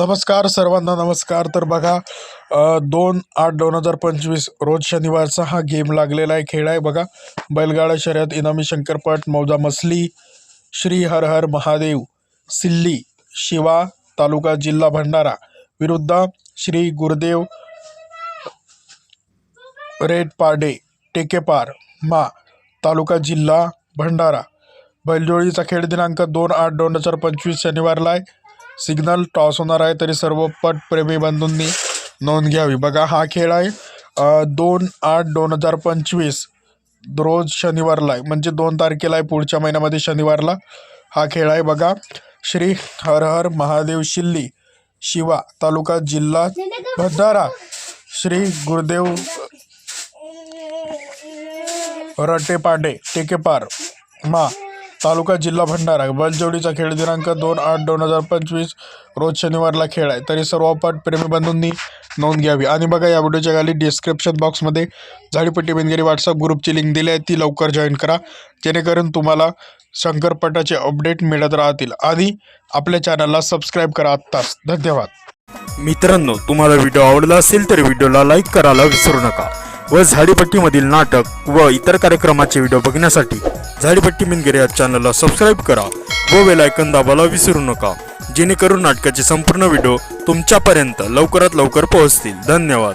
नमस्कार सर्वांना नमस्कार. तर बघा दोन आठ दोन हजार पंचवीस रोज शनिवारचा हा गेम लागलेला आहे खेळ आहे बघा. बैलगाडा शर्यत इनामी शंकरपट मौजा मसली श्री हर हर महादेव सिल्ली शिवा तालुका जिल्हा भंडारा विरुद्ध श्री गुरुदेव रेड पाडे टेकेपार मा तालुका जिल्हा भंडारा. बैलजोडीचा खेळ दिनांक दोन आठ दोन हजार पंचवीस शनिवारला आहे. सिग्नल टॉस होणार आहे तरी सर्व पटप्रेमी बंधूंनी नोंद घ्यावी. बघा हा खेळ आहे दोन आठ दोन हजार पंचवीस रोज शनिवारला आहे. म्हणजे दोन तारखेला आहे पुढच्या महिन्यामध्ये शनिवारला हा खेळ आहे. बघा श्री हर हर महादेव शिल्ली शिवा तालुका जिल्हा भंडारा श्री गुरुदेव रटेपाडे टेकेपार मा तालुका जिल्हा भंडारा. बैलजोडीचा खेळ दिनांक दोन आठ दोन हजार पंचवीस रोज शनिवारला खेळ आहे. तरी सर्व प्रेमी बंधूंनी नोंद घ्यावी. आणि बघा या व्हिडिओच्या खाली डिस्क्रिप्शन बॉक्समध्ये झाडीपट्टी बेनगिरी व्हॉट्सअप ग्रुपची लिंक दिली आहे. ती लवकर जॉईन करा. जेणेकरून तुम्हाला शंकरपटाचे अपडेट मिळत राहतील. आणि आपल्या चॅनलला सबस्क्राईब करा आत्ताच. धन्यवाद. मित्रांनो तुम्हाला व्हिडिओ आवडला असेल तर व्हिडिओला लाईक करायला विसरू नका. व झाडीपट्टीमधील नाटक व इतर कार्यक्रमाचे व्हिडिओ बघण्यासाठी झाडीपट्टी मिनगिरे या चॅनलला सबस्क्राईब करा व वेलायकन आयकन दाबायला विसरू नका. जेणेकरून नाटकाचे संपूर्ण व्हिडिओ तुमच्यापर्यंत लवकरात लवकर पोहोचतील. धन्यवाद.